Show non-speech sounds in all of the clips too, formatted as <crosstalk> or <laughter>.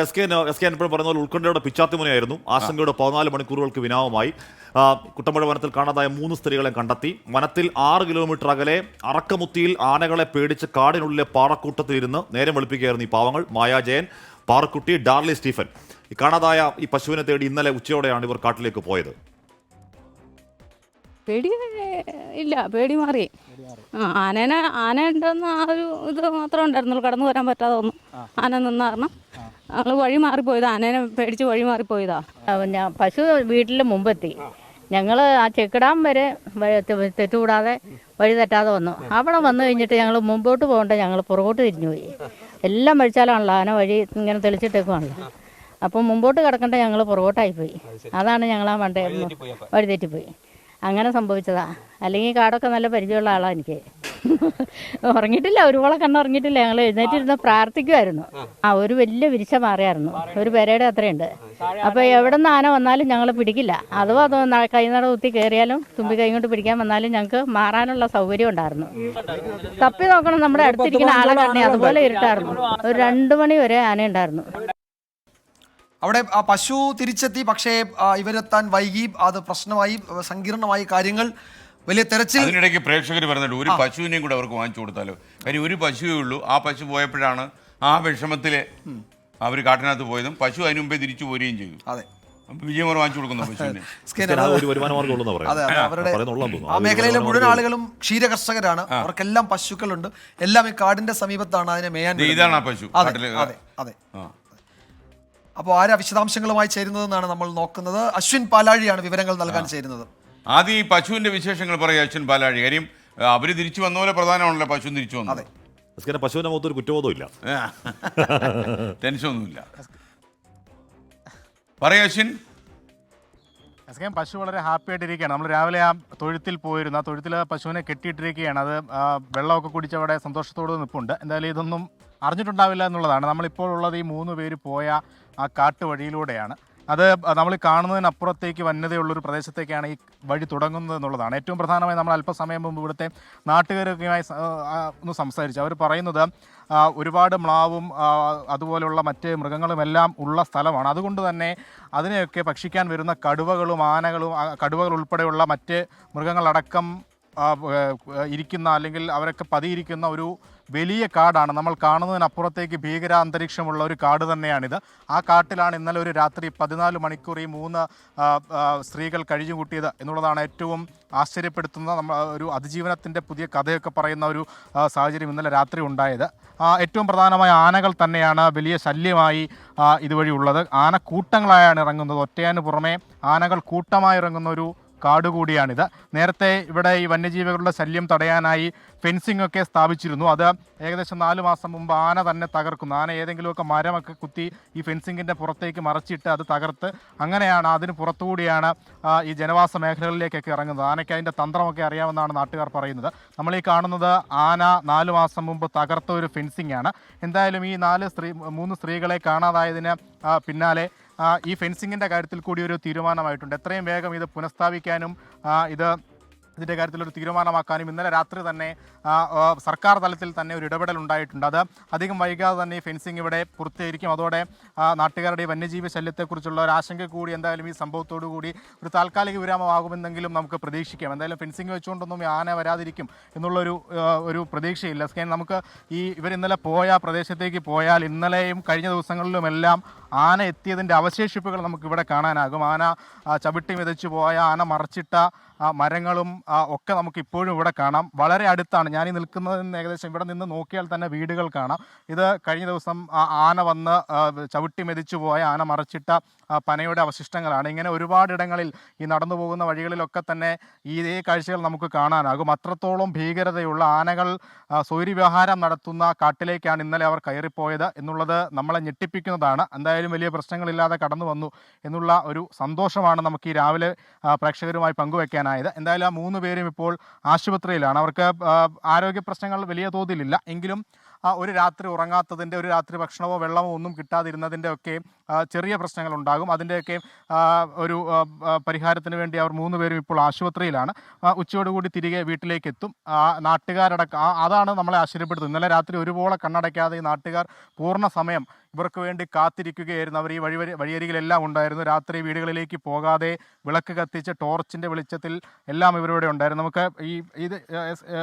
S K S K എപ്പോഴും പറയുന്ന പോലെ ഉൾക്കൊണ്ടയുടെ പിച്ചാത്തിമുനയായിരുന്നു ആശങ്കയുടെ പതിനാല് മണിക്കൂറുകൾക്ക് വിനാമമായി. ആ, കുട്ടമ്പുഴ വനത്തിൽ കാണാതായ മൂന്ന് സ്ത്രീകളെ കണ്ടെത്തി. വനത്തിൽ ആറ് കിലോമീറ്റർ അകലെ അറക്കമുത്തിയിൽ ആനകളെ പേടിച്ച് കാടിനുള്ളിലെ പാറക്കൂട്ടത്തിൽ ഇരുന്ന് നേരം വെളുപ്പിക്കുകയായിരുന്നു ഈ പാവങ്ങൾ. മായാജയൻ പാറക്കുട്ടി ഡാർലി സ്റ്റീഫൻ. ഈ കാണാതായ ഈ പശുവിനെ തേടി ഇന്നലെ ഉച്ചയോടെയാണ് ഇവർ കാട്ടിലേക്ക് പോയത്. പേടി ഇല്ല പേടി മാറി. ആനേനെ ആന ഉണ്ടെന്ന് ആ ഒരു ഇത് മാത്രമേ ഉണ്ടായിരുന്നുള്ളൂ. കടന്നു വരാൻ പറ്റാതെ ഒന്നും ആന നിന്ന കാരണം ഞങ്ങൾ വഴി മാറിപ്പോയതാ ആനേനെ പേടിച്ച് വഴി മാറിപ്പോയതാ. ഞാൻ പശു വീട്ടിൽ മുമ്പെത്തി. ഞങ്ങൾ ആ ചെക്കിടാൻ വരെ തെറ്റുകൂടാതെ വഴി തെറ്റാതെ വന്നു. അവിടെ വന്നു കഴിഞ്ഞിട്ട് ഞങ്ങൾ മുമ്പോട്ട് പോകണ്ട ഞങ്ങൾ പുറകോട്ട് തിരിഞ്ഞു പോയി. എല്ലാം വഴിച്ചാലാണല്ലോ ആന വഴി ഇങ്ങനെ തെളിച്ചിട്ടേക്കുവാണല്ലോ. അപ്പം മുമ്പോട്ട് കിടക്കണ്ട ഞങ്ങൾ പുറകോട്ടായി പോയി. അതാണ് ഞങ്ങൾ ആ വണ്ടി വഴി തെറ്റിപ്പോയി. അങ്ങനെ സംഭവിച്ചതാ. അല്ലെങ്കിൽ കാടൊക്കെ നല്ല പരിചയമുള്ള ആളാണ് എനിക്ക്. ഉറങ്ങിയിട്ടില്ല ഒരുപാട് കണ്ണുറങ്ങിയിട്ടില്ല ഞങ്ങൾ എഴുന്നേറ്റിരുന്ന പ്രാർത്ഥിക്കുമായിരുന്നു ആ. ഒരു വലിയ വിരിച്ച മാറിയായിരുന്നു. ഒരു പെരയുടെ അത്രയുണ്ട്. അപ്പോൾ എവിടെ നിന്ന് ആന വന്നാലും ഞങ്ങൾ പിടിക്കില്ല. അഥവാ അത് കൈനട കുത്തി കയറിയാലും തുമ്പി കൈ കൊണ്ട് പിടിക്കാൻ വന്നാലും ഞങ്ങൾക്ക് മാറാനുള്ള സൗകര്യം ഉണ്ടായിരുന്നു. തപ്പി നോക്കണം നമ്മുടെ അടുത്തിരിക്കുന്ന ആളെ കണ്ണേ അതുപോലെ ഇരുട്ടായിരുന്നു. ഒരു രണ്ട് മണി വരെ ആന ഉണ്ടായിരുന്നു അവിടെ ആ പശു തിരിച്ചെത്തി പക്ഷേ ഇവരെത്താൻ വൈകി. അത് പ്രശ്നമായി സങ്കീർണമായി കാര്യങ്ങൾ വലിയ തെരച്ചിൽ. അതിനിടയ്ക്ക് പ്രേക്ഷകർ പറഞ്ഞിട്ട് ഒരു പശുവിനെയും കൂടെ അവർക്ക് വാങ്ങിച്ചു കൊടുത്താലോ? കാര്യം ഒരു പശുവേ ഉള്ളൂ. ആ പശു പോയപ്പോഴാണ് ആ വിഷമത്തിലെ അവർ കാട്ടിനകത്ത് പോയതും പശു അതിനു മുമ്പേ തിരിച്ചു പോരുകയും ചെയ്തു. അതെ. വാങ്ങിച്ചു കൊടുക്കുന്ന പശുവിനെ. <laughs> ആ മേഖലയിലെ മുഴുവൻ ആളുകളും ക്ഷീര കർഷകരാണ് അവർക്കെല്ലാം പശുക്കളുണ്ട്. എല്ലാം ഈ കാടിന്റെ സമീപത്താണ് അതിനെ മേയാൻ ഇതാണ് ആ പശു അതെ അതെ അപ്പോൾ ആരാ വിശദാംശങ്ങളുമായി ചേരുന്നതെന്നാണ് നമ്മൾ നോക്കുന്നത്. അശ്വിൻ പാലാഴിയാണ് വിവരങ്ങൾ നൽകാൻ ചേരുന്നത്. ആദ്യം ഈ പശുവിന്റെ വിശേഷങ്ങൾ പറയുക അച്ഛൻ പാലാഴി. കാര്യം അവർ തിരിച്ചു വന്ന പോലെ പ്രധാനമാണല്ലോ പശു തിരിച്ചു വന്നത്. അതെ. പശുവിന്റെ മുഖത്ത് ഒരു കുറ്റബോധം ഇല്ല. ടെൻഷനൊന്നുമില്ല. പറയാ അശ്വിൻ. പശു വളരെ ഹാപ്പി ആയിട്ടിരിക്കുകയാണ്. നമ്മൾ രാവിലെ ആ തൊഴുത്തിൽ പോയിരുന്നു. ആ തൊഴുത്തിൽ പശുവിനെ കെട്ടിയിട്ടിരിക്കുകയാണ്. അത് വെള്ളമൊക്കെ കുടിച്ച് അവിടെ സന്തോഷത്തോടെ നിൽപ്പുണ്ട് എന്തായാലും ഇതൊന്നും അറിഞ്ഞിട്ടുണ്ടാവില്ല എന്നുള്ളതാണ്. നമ്മളിപ്പോൾ ഉള്ളത് ഈ മൂന്ന് പേര് പോയ ആ കാട്ട് വഴിയിലൂടെയാണ് അത് നമ്മൾ കാണുന്നതിനപ്പുറത്തേക്ക് വന്യതയുള്ളൊരു പ്രദേശത്തേക്കാണ് ഈ വഴി തുടങ്ങുന്നത് എന്നുള്ളതാണ്. ഏറ്റവും പ്രധാനമായി നമ്മൾ അല്പസമയം മുമ്പ് ഇവിടുത്തെ നാട്ടുകാരൊക്കെയുമായി ഒന്ന് സംസാരിച്ചു. അവർ പറയുന്നത് ഒരുപാട് മ്ലാവും അതുപോലെയുള്ള മറ്റ് മൃഗങ്ങളുമെല്ലാം ഉള്ള സ്ഥലമാണ്. അതുകൊണ്ട് തന്നെ അതിനെയൊക്കെ ഭക്ഷിക്കാൻ വരുന്ന കടുവകളും ആനകളും കടുവകൾ ഉൾപ്പെടെയുള്ള മറ്റ് മൃഗങ്ങളടക്കം ഇരിക്കുന്ന അല്ലെങ്കിൽ അവരൊക്കെ പതിയിരിക്കുന്ന ഒരു വലിയ കാടാണ്. നമ്മൾ കാണുന്നതിനപ്പുറത്തേക്ക് ഭീകര അന്തരീക്ഷമുള്ള ഒരു കാട് തന്നെയാണിത്. ആ കാട്ടിലാണ് ഇന്നലെ ഒരു രാത്രി പതിനാല് മണിക്കൂർ ഈ മൂന്ന് സ്ത്രീകൾ കഴിഞ്ഞു കഴിഞ്ഞുകൂട്ടിയത് എന്നുള്ളതാണ് ഏറ്റവും ആശ്ചര്യപ്പെടുത്തുന്ന നമ്മൾ ഒരു അതിജീവനത്തിന്റെ പുതിയ കഥയൊക്കെ പറയുന്ന ഒരു സാഹചര്യം ഇന്നലെ രാത്രി ഉണ്ടായത്. ഏറ്റവും പ്രധാനമായ ആനകൾ തന്നെയാണ് വലിയ ശല്യമായി ഇതുവഴി ഉള്ളത്. ആന കൂട്ടങ്ങളായാണ് ഇറങ്ങുന്നത്. ഒറ്റയാന് പുറമെ ആനകൾ കൂട്ടമായി ഇറങ്ങുന്ന ഒരു കാട് കൂടിയാണിത് നേരത്തെ ഇവിടെ ഈ വന്യജീവികളുടെ ശല്യം തടയാനായി ഫെൻസിംഗ് ഒക്കെ സ്ഥാപിച്ചിരുന്നു. അത് ഏകദേശം നാല് മാസം മുമ്പ് ആന തന്നെ തകർക്കുന്നു. ആന ഏതെങ്കിലുമൊക്കെ മരമൊക്കെ കുത്തി ഈ ഫെൻസിങ്ങിന്റെ പുറത്തേക്ക് മറച്ചിട്ട് അത് തകർത്ത് അങ്ങനെയാണ് അതിന് പുറത്തുകൂടിയാണ് ഈ ജനവാസ മേഖലകളിലേക്കൊക്കെ ഇറങ്ങുന്നത്. ആനയ്ക്ക് അതിന്റെ തന്ത്രമൊക്കെ അറിയാമെന്നാണ് നാട്ടുകാർ പറയുന്നത്. നമ്മൾ ഈ കാണുന്നത് ആന നാല് മാസം മുമ്പ് തകർത്ത ഒരു ഫെൻസിംഗ് ആണ്. എന്തായാലും ഈ നാല് സ്ത്രീ മൂന്ന് സ്ത്രീകളെ കാണാതായതിന് പിന്നാലെ ഈ ഫെൻസിങ്ങിന്റെ കാര്യത്തിൽ കൂടി ഒരു തീരുമാനമായിട്ടുണ്ട്. എത്രയും വേഗം ഇത് പുനഃസ്ഥാപിക്കാനും ഇത് ഇതിന്റെ കാര്യത്തിൽ ഒരു തീരുമാനമാക്കാനും ഇന്നലെ രാത്രി തന്നെ സർക്കാർ തലത്തിൽ തന്നെ ഒരു ഇടപെടൽ ഉണ്ടായിട്ടുണ്ട്. അത് അധികം വൈകാതെ തന്നെ ഈ ഫെൻസിങ് ഇവിടെ പൂർത്തീകരിക്കും. അതോടെ നാട്ടുകാരുടെ വന്യജീവി ശല്യത്തെക്കുറിച്ചുള്ള ഒരു ആശങ്ക കൂടി എന്തായാലും ഈ സംഭവത്തോടു കൂടി ഒരു താൽക്കാലിക വിരാമമാകുമെന്നെങ്കിലും നമുക്ക് പ്രതീക്ഷിക്കാം. എന്തായാലും ഫെൻസിങ് വെച്ചുകൊണ്ടൊന്നും ആന വരാതിരിക്കും എന്നുള്ളൊരു ഒരു പ്രതീക്ഷയില്ല. നമുക്ക് ഈ ഇവർ ഇന്നലെ പോയ പ്രദേശത്തേക്ക് പോയാൽ ഇന്നലെയും കഴിഞ്ഞ ദിവസങ്ങളിലുമെല്ലാം ആന എത്തിയതിന്റെ അവശേഷിപ്പുകൾ നമുക്ക് ഇവിടെ കാണാനാകും. ആന ചവിട്ടി മെതിച്ചു പോയ ആന മറച്ചിട്ട മരങ്ങളും ഒക്കെ നമുക്ക് ഇപ്പോഴും ഇവിടെ കാണാം. വളരെ അടുത്താണ്. ഞാൻ ഈ നിൽക്കുന്നതിൽ നിന്ന് ഏകദേശം ഇവിടെ നിന്ന് നോക്കിയാൽ തന്നെ വീടുകൾ കാണാം. ഇത് കഴിഞ്ഞ ദിവസം ആന വന്ന് ചവിട്ടി മെതിച്ചു പോയ ആന മറച്ചിട്ട പനയുടെ അവശിഷ്ടങ്ങളാണ്. ഇങ്ങനെ ഒരുപാട് ഇടങ്ങളിൽ ഈ നടന്നു പോകുന്ന വഴികളിലൊക്കെ തന്നെ ഈ ഇതേ കാഴ്ചകൾ നമുക്ക് കാണാനാകും. അത്രത്തോളം ഭീകരതയുള്ള ആനകൾ സ്വൈര്യവ്യവഹാരം നടത്തുന്ന കാട്ടിലേക്കാണ് ഇന്നലെ അവർ കയറിപ്പോയത് എന്നുള്ളത് നമ്മളെ ഞെട്ടിപ്പിക്കുന്നതാണ്. എന്തായാലും വലിയ പ്രശ്നങ്ങളില്ലാതെ കടന്നു വന്നു എന്നുള്ള ഒരു സന്തോഷമാണ് നമുക്ക് ഈ രാവിലെ പ്രേക്ഷകരുമായി പങ്കുവെക്കാനായത്. എന്തായാലും ആ മൂന്ന് പേരും ഇപ്പോൾ ആശുപത്രിയിലാണ്. അവർക്ക് ആരോഗ്യ പ്രശ്നങ്ങൾ വലിയ തോതിലില്ല. എങ്കിലും ഒരു രാത്രി ഉറങ്ങാത്തതിന്റെ ഒരു രാത്രി ഭക്ഷണമോ വെള്ളമോ ഒന്നും കിട്ടാതിരുന്നതിന്റെ ഒക്കെ ചെറിയ പ്രശ്നങ്ങൾ ഉണ്ടാകും. അതിന്റെയൊക്കെ ഒരു ആ, ആ, പരിഹാരത്തിന് വേണ്ടി അവർ മൂന്ന് പേരും ഇപ്പോൾ ആശുപത്രിയിലാണ്. ആ, ഉച്ചയോടുകൂടി തിരികെ വീട്ടിലേക്ക് എത്തും ആ നാട്ടുകാരടക്കം ആ- അതാണ് നമ്മളെ ആശ്ചര്യപ്പെടുത്തുന്നത്. ഇന്നലെ രാത്രി ഒരുപോലെ കണ്ണടയ്ക്കാതെ ഈ നാട്ടുകാർ പൂർണ സമയം ഇവർക്ക് വേണ്ടി കാത്തിരിക്കുകയായിരുന്നു. അവർ ഈ വഴി വഴി വഴിയരികിലെല്ലാം ഉണ്ടായിരുന്നു. രാത്രി വീടുകളിലേക്ക് പോകാതെ വിളക്ക് കത്തിച്ച് ടോർച്ചിന്റെ വെളിച്ചത്തിൽ എല്ലാം ഇവരിവിടെ ഉണ്ടായിരുന്നു. നമുക്ക് ഈ ഇത്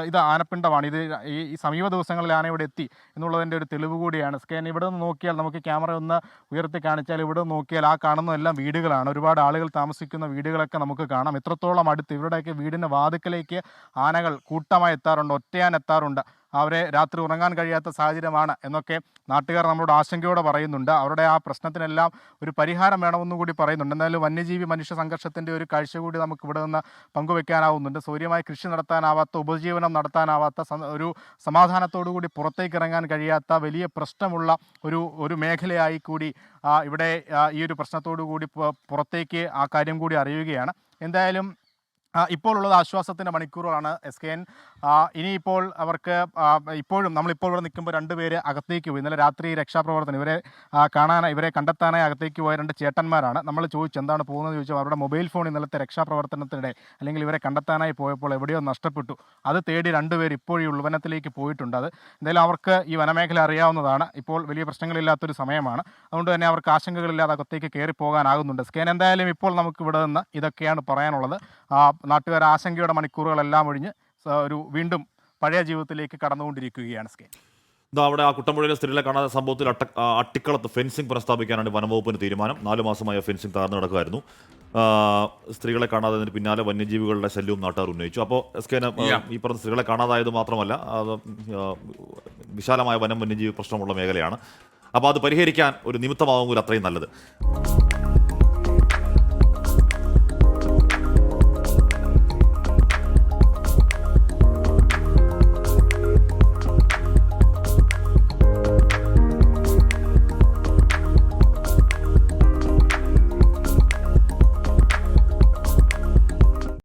ഇത് ആനപ്പിണ്ടമാണ്. ഇത് ഈ സമീപ ദിവസങ്ങളിൽ ആന ഇവിടെ എത്തി. എന്നുള്ളതിന്റെ ഒരു തെളിവ് കൂടിയാണ്. സ്കാൻ ഇവിടെ നിന്ന് നോക്കിയാൽ നമുക്ക് ക്യാമറ ഒന്ന് ഉയർത്തി കാണിച്ചാൽ ഇവിടെ നോക്കിയാൽ ആ കാണുന്ന എല്ലാം വീടുകളാണ്. ഒരുപാട് ആളുകൾ താമസിക്കുന്ന വീടുകളൊക്കെ നമുക്ക് കാണാം. എത്രത്തോളം അടുത്ത് ഇവരുടെയൊക്കെ വീടിന്റെ വാതുക്കലേക്ക് ആനകൾ കൂട്ടമായി എത്താറുണ്ട് ഒറ്റയാൻ എത്താറുണ്ട്. അവരെ രാത്രി ഉറങ്ങാൻ കഴിയാത്ത സാഹചര്യമാണ് എന്നൊക്കെ നാട്ടുകാർ നമ്മളോട് ആശങ്കയോടെ പറയുന്നുണ്ട്. അവരുടെ ആ പ്രശ്നത്തിനെല്ലാം ഒരു പരിഹാരം വേണമെന്നും കൂടി പറയുന്നുണ്ട്. എന്തായാലും വന്യജീവി മനുഷ്യ സംഘർഷത്തിന്റെ ഒരു കാഴ്ച കൂടി നമുക്ക് ഇവിടെ നിന്ന് പങ്കുവെക്കാനാവുന്നുണ്ട്. സൗര്യമായി കൃഷി നടത്താനാവാത്ത ഉപജീവനം നടത്താനാവാത്ത ഒരു സമാധാനത്തോടു കൂടി പുറത്തേക്ക് ഇറങ്ങാൻ കഴിയാത്ത വലിയ പ്രശ്നമുള്ള ഒരു ഒരു മേഖലയായി കൂടി ഇവിടെ ഈ ഒരു പ്രശ്നത്തോടു കൂടി പുറത്തേക്ക് ആ കാര്യം കൂടി അറിയുകയാണ്. എന്തായാലും ഇപ്പോഴുള്ളത് ആശ്വാസത്തിന്റെ മണിക്കൂറുകളാണ്. എസ് കെ എൻ ഇനിയിപ്പോൾ അവർക്ക് ഇപ്പോഴും നമ്മളിപ്പോൾ ഇവിടെ നിൽക്കുമ്പോൾ രണ്ടുപേര് അകത്തേക്ക് പോയി. ഇന്നലെ രാത്രി രക്ഷാപ്രവർത്തനം ഇവരെ കാണാനായി ഇവരെ കണ്ടെത്താനായി അകത്തേക്ക് പോയ രണ്ട് ചേട്ടന്മാരാണ്. നമ്മൾ ചോദിച്ചു എന്താണ് പോകുന്നത് ചോദിച്ചാൽ അവരുടെ മൊബൈൽ ഫോൺ ഇന്നലത്തെ രക്ഷാപ്രവർത്തനത്തിനിടെ അല്ലെങ്കിൽ ഇവരെ കണ്ടെത്താനായി പോയപ്പോൾ എവിടെയോ നഷ്ടപ്പെട്ടു. അത് തേടി രണ്ടുപേർ ഇപ്പോൾ ഈ ഉൾവനത്തിലേക്ക് പോയിട്ടുണ്ട്. അത് എന്തായാലും അവർക്ക് ഈ വനമേഖല അറിയാവുന്നതാണ്. ഇപ്പോൾ വലിയ പ്രശ്നങ്ങളില്ലാത്തൊരു സമയമാണ്. അതുകൊണ്ട് തന്നെ അവർക്ക് ആശങ്കകളില്ലാതെ അകത്തേക്ക് കയറി പോകാനാകുന്നുണ്ട്. സ്കാൻ എന്തായാലും ഇപ്പോൾ നമുക്ക് ഇവിടെ നിന്ന് ഇതൊക്കെയാണ് പറയാനുള്ളത്. നാട്ടുകാർ ആശങ്കയുടെ മണിക്കൂറുകളെല്ലാം ഒഴിഞ്ഞ് ഒരു വീണ്ടും പഴയ ജീവിതത്തിലേക്ക് കടന്നുകൊണ്ടിരിക്കുകയാണ് സ്കെ. ഇതാ അവിടെ ആ കുട്ടമ്പുഴയിലെ സ്ത്രീകളെ കാണാത്ത സംഭവത്തിൽ അട്ട അട്ടിക്കളത്ത് ഫെൻസിംഗ് പ്രസ്താപിക്കാനാണ് വനംവകുപ്പിന് തീരുമാനം. നാലു മാസമായ ഫെൻസിംഗ് തകർന്നു നടക്കുമായിരുന്നു സ്ത്രീകളെ കാണാതെ പിന്നാലെ വന്യജീവികളുടെ ശല്യവും നാട്ടുകാർ ഉന്നയിച്ചു. അപ്പോൾ എസ് കെ ഈ പറഞ്ഞ സ്ത്രീകളെ കാണാതായത് മാത്രമല്ല അത് വിശാലമായ വനം വന്യജീവി പ്രശ്നമുള്ള മേഖലയാണ്. അപ്പോൾ അത് പരിഹരിക്കാൻ ഒരു നിമിത്തമാകുമ്പോൾ അത്രയും നല്ലത്.